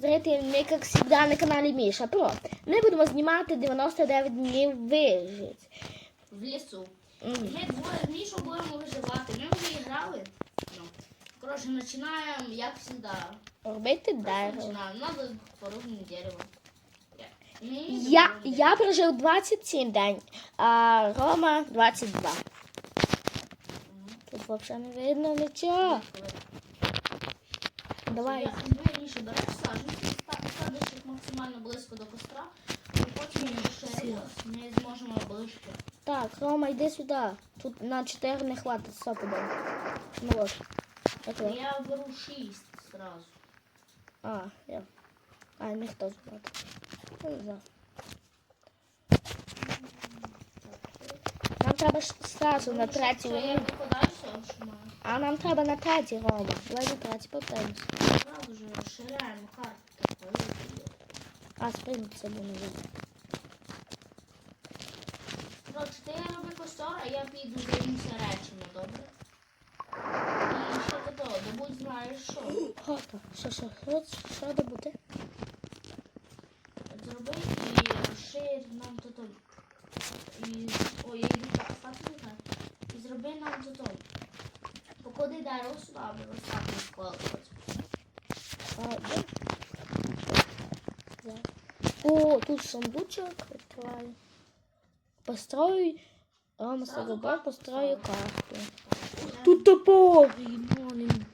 зрителі, ми, як завжди, на каналі Міша Про. Ми будемо знімати 99 днів вижить. в лісу. М. Ми двоє з Мішою будемо виживати. Ми вже грали. Ну, коротше, починаємо, як завжди. Робити дерево. Надо порубне дерево. Я, порубне я прожив 27 день, а Рома 22. Тут взагалі не видно нічого. Давай. Я Міша береш садиш їх максимально близько до костра, і потім ще не зможемо ближче. Так, Рома, йди сюди. Тут на 4 не хватить, все подав. Ну от. Так. Я беру 6 зразу. А, я. А, ніхто звати. Не знаю. Нам треба ж сразу на третій Що, рівень. що? А нам треба на третій, Рома. Давай на третій повторимось. Зразу ж розширяємо карту. А, спринт це буде назад. Коротше, ти роби костер, а я піду займуся речами, добре? І ще до того, добудь знаєш що. Хата. Що, що, що, що добути? Зроби і розшир нам тут. І... Ой, я йду так, стати не знаю. І зроби нам тут. Поклади дерево сюди, аби. А, де? О, тут сундучок. Відкриваю. Построю. Карту построю карту. Тут топор. Блін.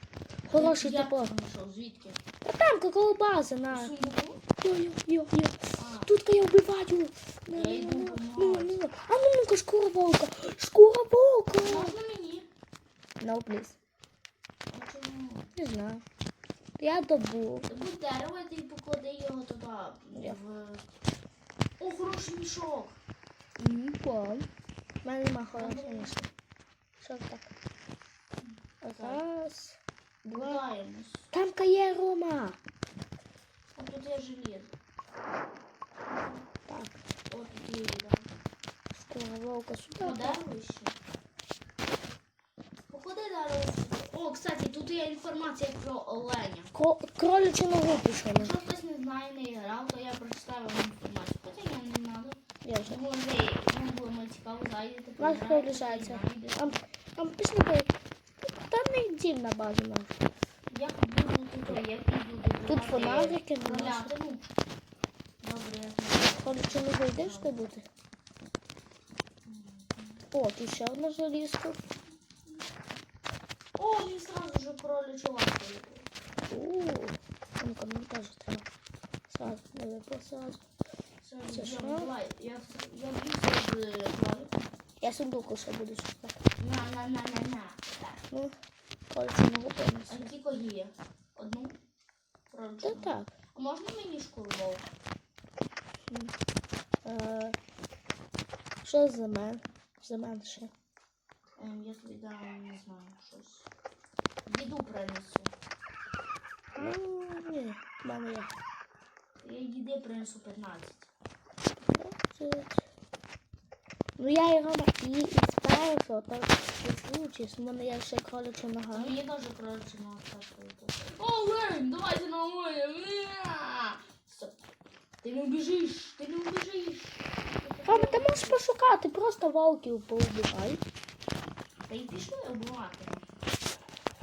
Хороший топор. Звідки? Та там какого база на. сундуку? Тут я вбиваю. Ну, ну, ну, ну. А ну ну-ка, шкура волка. Шкура волка. можна мені? No, please. Чому? Не знаю. Я добув. Добудь дерево, ти поклади його туди. Я. В... О, хороший мішок. Пом. У мене нема хорошого місця. Що так? Раз, два. Там є Рома. А тут є желізо. Так, О, тут є їда. шкура волка. По дереву ще. Походи дерево. О, кстати, тут є інформація про оленя. Кро- Кролячу ногу пішли. Якщо хтось не знає, не грав, то я прочитаю вам інформацію. Хоча я не надо. Я. Може, вам було цікаво, зайдете. Нас. Там, там пішли би. Там не йдім на базу нашу. Я буду тут, я піду Тут фонарики на нас. Гуляти, ну. Добре, я знаю. Кролячу ногу йдеш ти бути? О, тут ще одна залізка. О, мені сразу же. Ууу. Ну-ка, мені теж треба. Сразу, не сразу. Це що? Я, я б'юся з. Я сундуку ще буду шукати. На, на, на, на, на. Ну, ногу А повністю. скільки є? Одну? Кроличу. Та так. А можна мені шкуру Що за мен? За мен ще. Ем, я тобі дам, не знаю, щось. Діду принесу. Ну, ні, в мене є. Я діди принесу 15. Двадцять. Ну я Рома і першого, так случись, в мене є ще кроляча А нога. мені теж кроличу ногу скачувати. О, Лень, давайте на моє. Стоп. Ти не убіжиш, ти не убіжиш. Рома, ти можеш пошукати, просто волків поубивай. Та й пішли обувати.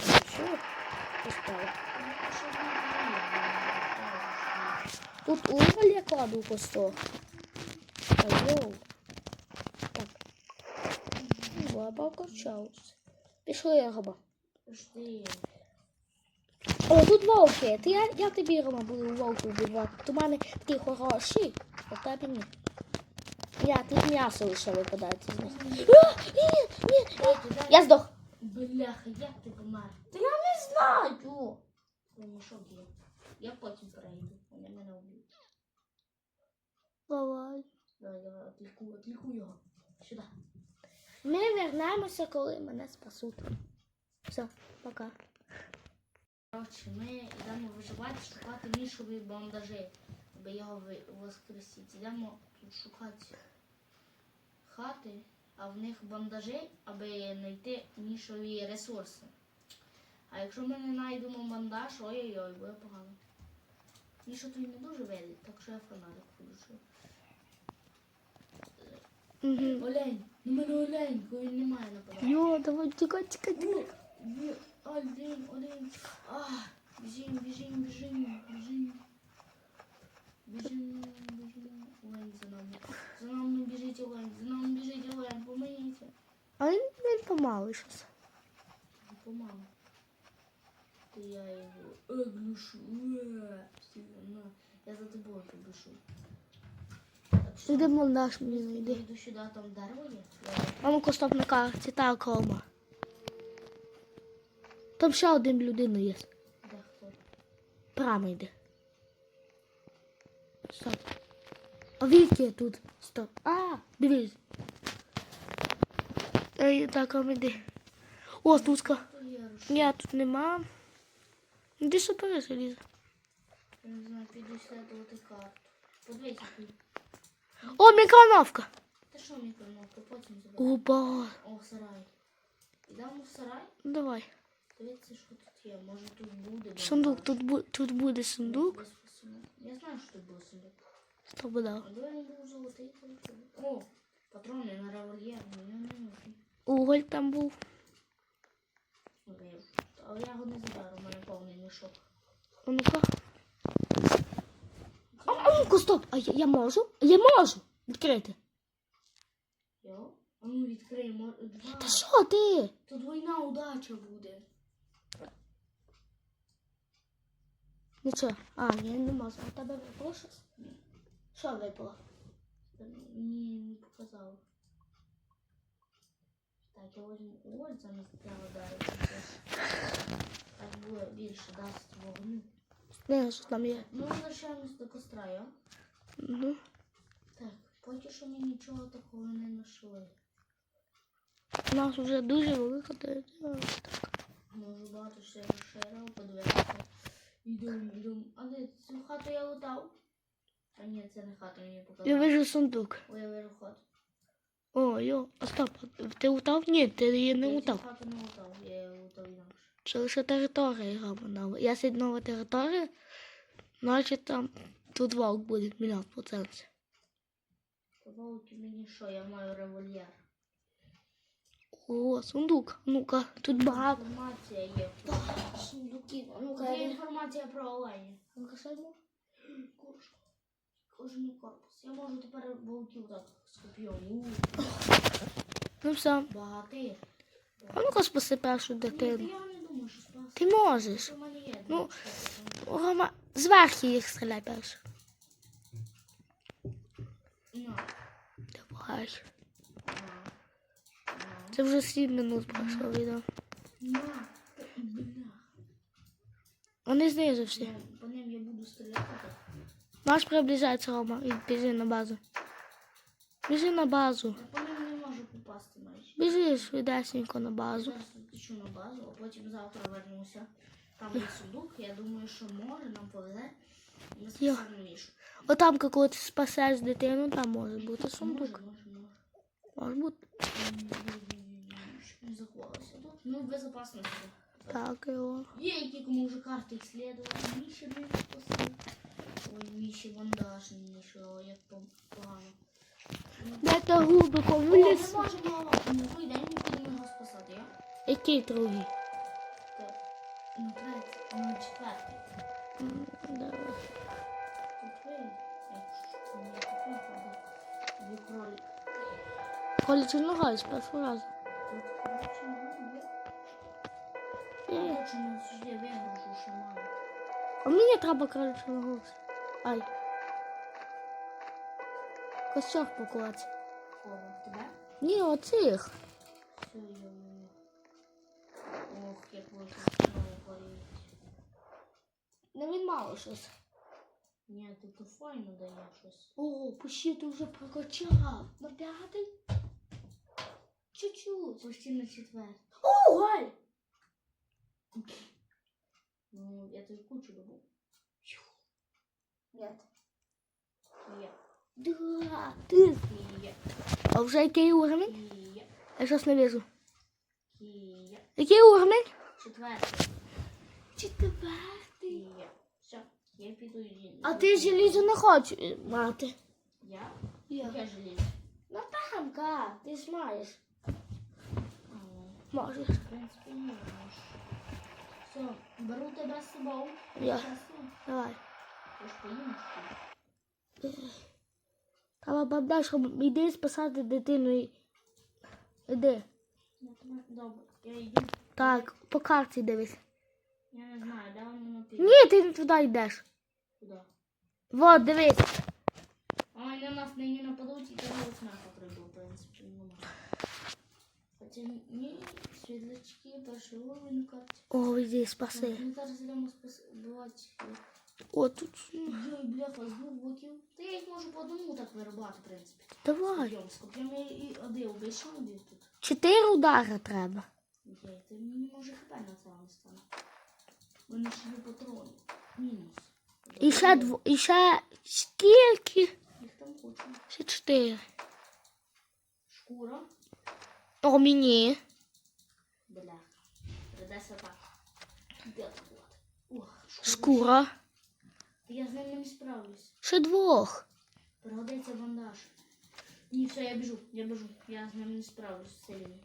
Що? Поставив. Що ж не є? Тут уголь я кладу в костор. Йоу. Так. Баба качалась. Пішли, Рома. Пішли. О, тут вовки. Ти, я, я тобі, Рома, буду вовку вбивати. Ти в мене такі хороші, а тебе ні. Я, тут м'ясо лише випадається з дайте. Я здох. Бляха, як ти помер? Та я не знаю. Це мішок є. Я потім перейду. Вони мене вб'ють. Давай. Давай, давай, отліку, отліку його. Сюди. Ми вернемося, коли мене спасуть. Все, пока. Коротше, ми йдемо виживати, шукати мішові бандажі, аби його воскресити. Йдемо тут шукати хати, а в них бандажі, аби знайти мішові ресурси. А якщо ми не знайдемо бандаж, ой-ой-ой, буде погано. Що тут не дуже видить, так що я фонарик включу. Олень, на мене олень, бо він не має нападати. Йо, давай, тікай, тікай, тікай. Олень, олень. А, біжим, біжим, біжим, біжим. Біжим, біжим. Олень за нами. За нами біжить олень, за нами біжить олень, помийте. А він, він помалий щось. Помалу. То я його оглушу. Я за тобою побіжу. Йдемо наш мені я знайди. йду сюди, там дерево є. Я- А ну-ка, стоп на карті, так, Рома. Там ще один людина є. Де хто? Прямо йде. Стоп. А Віки тут. Стоп. А, дивись. Ей, так, Рома, йди. О, тузка. То я рушу. Ні, тут нема. Іди супери залізо. Я не знаю, піду слідувати карту. Подивися тут. О, мікроновка. Та що мені помилка, потім заберу. О, ба. О, сарай. Ідемо в сарай? Давай. Дивіться, що тут є. Може тут буде. Сундук, тут, бу- тут буде сундук. Я знаю, що тут був сундук. Стоп, да. А де він був золотий? то? О, патрони на револьєр. Мені не нужні. Уголь там був. Але я його не заберу, у мене повний мішок. А ну-ка. А, ну-ка, стоп. А я, я можу? Я можу відкрити. Йо? А ну відкриємо. Та що ти? Тут двойна удача буде. Нічого. А, ні, не можу. В тебе випало щось? Ні. Що випало? Мені не показало. Так, я ось замість того дерева. Так буде більше дасть вогню. Не, що там є. Ну, залишаємось до костра, я. Ну. Так, поки що ми нічого такого не знайшли. У нас вже дуже велика територія. Може багато ще розширив, подивитися. Йдемо, йдемо. А де цю хату я лутав? А ні, це не хата, мені Я вижу сундук. Ой, я вижу хату. О, йо, а стоп, ти лутав? Ні, ти її не Я лутав. хату не лутав, я її лутав інакше. Це лише територія грама нова. Я сидь нова територія, значить там тут вовк буде мільйон процентів. Поволки мені що, я маю револьєр. О, сундук. Ну-ка, тут багато. Інформація є. Сундуків. Це інформація про. Кож- Кожен корпус. Я можу тепер вовків так скопіювати. Ну все. Багатир. А ну-ка спаси першу та дитину. я не думаю, що спас. Ти можеш. Це мене є. Ну, Ну, Рома, зверху їх стріляй перше. на. Давай. На. Це вже 7 минут пройшло відео. На. Бля. Вони знизу всі. Ну, По ним я буду стріляти. Наш приближається Рома і біжи на базу. Біжи на базу. Я по ним не можу попасти майже. Біжи швидесенько на базу. Зараз течу на базу, а потім завтра вернуся. Там є сундук, я думаю, що може нам повезе. Ми спасемо мішу. Отам, коли ти спасеш дитину, там може бути сундук. Може, може, може. Може бути. Не тут. Ну, в. Так, його. Є які кому вже карти исследовали. Міші не спасли. Ой, Міші вандаж, Міші, ой, як погано. Ну, Дайте глибоко О, в ми можемо другий день ми будемо його спасати, я? Який другий? На третій, на четвертий. Давай. Не дві кролик. Колі нога з першого разу. Тут, ну, є. А мені треба кроличий голос. Ай. Костер покладь. Ні, оцих. Ох, як горіють. Не він мало щось. Ні, тут то файно дає щось. О, почти ти вже прокачав. На п'ятий? Чуть-чуть. Почти на четвертий. О, Галь! Ну, я тобі кучу добу. Нет. Є. Да, ти. Є. А вже який уровень? Є. Я щось не вижу. Є. Який уровень? Четвертий. Четвертий. Є. Все. Я піду і... А ти желізо не хочеш мати. Я? Я. Я желізо. Ну тамка, ти ж маєш. А, Можеш. В принципі, можеш. Все, беру тебе з собою. Я. Давай. Ти ж поїм, що ли? Треба бандаж, щоб іди спасати дитину. Іди. Добре, я йду. Так, по карті дивись. Я не знаю, де воно піде. Ні, ти не туди йдеш. Куди? Вот, дивись. Ой, на нас нині нападуть і того смака прийду, в принципі, нема. Хоча ні, світлячки, перший. О, іди, спаси. Ми зараз йдемо спасувати. О, тут. Йой, бляха, з двох боків. Та я їх можу по одному так вирубати, в принципі. Давай. Скоп'ємо і один що один тут? Чотири удари треба. Окей, ти мені може хп на цьому стане. Мене ще є патрони. Мінус. І ще дво. І ще скільки? Їх там хочу. Ще чотири. Шкура. О, мені. Бля. Придеться так. Де так от? Ох, шкура. Шкура. Я з ним не справлюсь. Ще двох. Пригодиться бандаж. Ні, все, я біжу, я біжу. Я з ним не справлюсь сильно.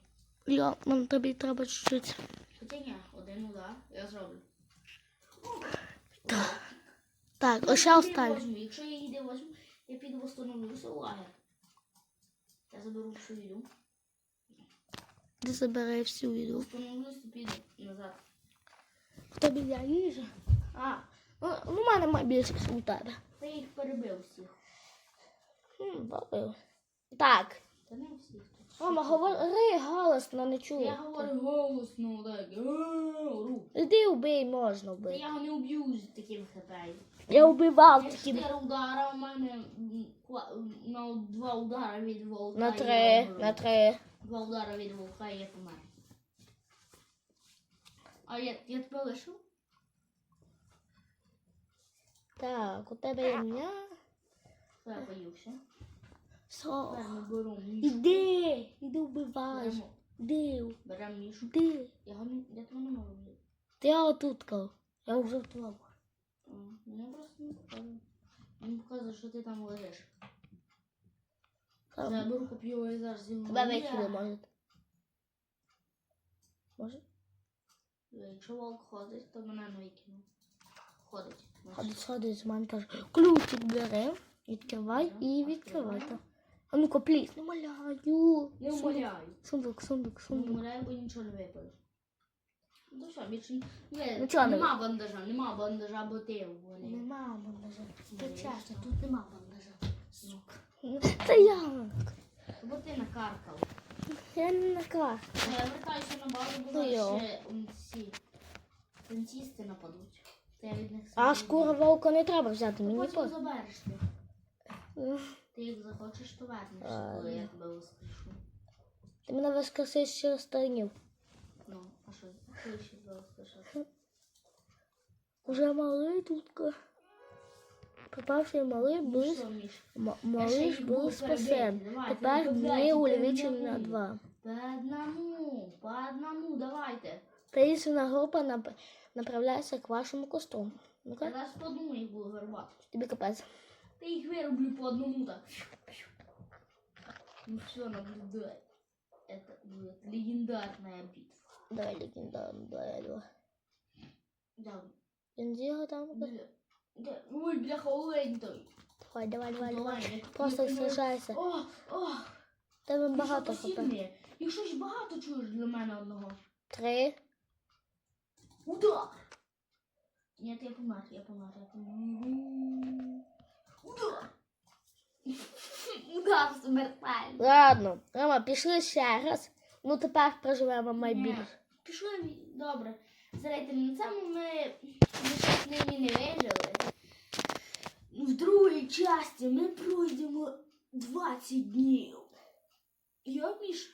Я, нам тобі треба чуть-чуть. Хоча ні, один удар я зроблю. Так, Я ось ще їди Якщо я їде возьму, я піду восстановлюся у лагер. Я заберу всю їду. Ти забирай всю їду. Восстановлюсь і піду назад. В тобі я їжа. А, ну, в мене має більше ніж у тебе. Я їх перебив всіх. Хм, добре. Так. Та не всіх. Мама, говори голосно, не Я чую. говорю голосно, так. Ору. Іди убий, можна Та вбити. я його не уб'ю з таким хп. Я вбивав Я таким. чотири удара, у мене на два удара від волка. На три, на три. Два удара від волка і я помер. А я, я тебе лишу? Так, у тебе є м'я. Я боюся. Мішу. Іди, іди вбивай. Беремо, Іди, беремо мішу. іди. Я, тебе не можу взяти. Ти отут кав. Я вже в твоєму. Мені просто не показує. Мені показує, що ти там лежиш. Коп'ю і зараз його. Тебе викинули, може. Може? Якщо волк ходить, то мене не викинув. Ходить. Ходить, ходить, мама каже, ключик бери, відкривай і відкривай. так. А ну-ка, пліс, не маляю. Не Сундук. Сундук, сундук, Не сундук. умоляю, бо нічого не випаде. Ну все, більше ні. Ну, чого не нема бандажа, нема бандажа, бо ти уволі. Нема бандажа. Ти чесно, тут нема бандажа. Сука. Я. Бо ти накаркав. Я не на карті. Я вертаюся на базу, бо Ну, йо. ще ці танцісти нападуть. Та я від них А шкуру вовка не треба взяти, мені Потім по. забереш ти. Ти Ти їх захочеш, то вернешся, коли я тебе воскрешу. мене воскресиш через сторінів. Ну, а що, коли ще воскрешати? Уже малий тут. Попавши малий, Ну ще малий був спасен. Тепер ми добавляй, увеличимо на два. По одному, по одному, давайте. Таїсина група нап- направляється к вашому косту. Ну-ка, зараз по одному їх буду вирубати. тобі капець. Та їх вироблю по одному так. Ну все, наблюдай. Это будет легендарная битва. Давай легендарну дуелю. Да, Бензіго там. Да. Ой, бляха, олень той. Давай, давай, давай, давай. Просто сражайся. О, о, Тебе багато хп. Їх щось багато чуєш для мене одного. Три. Удар! Ні, я помер, я помер, я помер. Удар! Удар смертельний. Ладно, Рома, пішли ще раз. Ну тепер проживемо майбільше. Пішли, добре. Зрайте, на цьому ми, нині не вижили. В другій часті ми пройдемо 20 днів. Я між.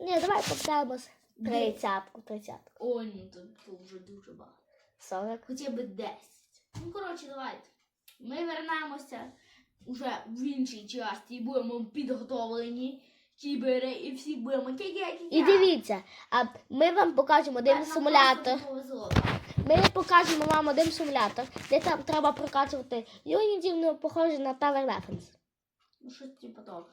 Ні, давай поставимось тридцятку, тридцятку. О, ні, то, то вже дуже багато. Сорок. Хоча б 10. Ну, коротше, давайте. Ми вернемося вже в іншій часті і будемо підготовлені. Кібери і всі будемо. І дивіться, а ми вам покажемо один симулятор. ми покажемо вам один симулятор, де там треба прокачувати юнітів, ну, похоже на Tower Defense. Ну, щось типу того.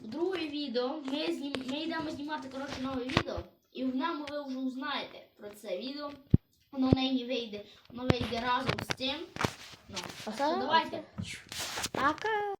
Друге відео ми, знім, ми йдемо знімати коротше нове відео, і в ньому ви вже узнаєте про це відео. Воно в неї вийде, воно вийде разом з цим. Ну, А то давайте. Пока!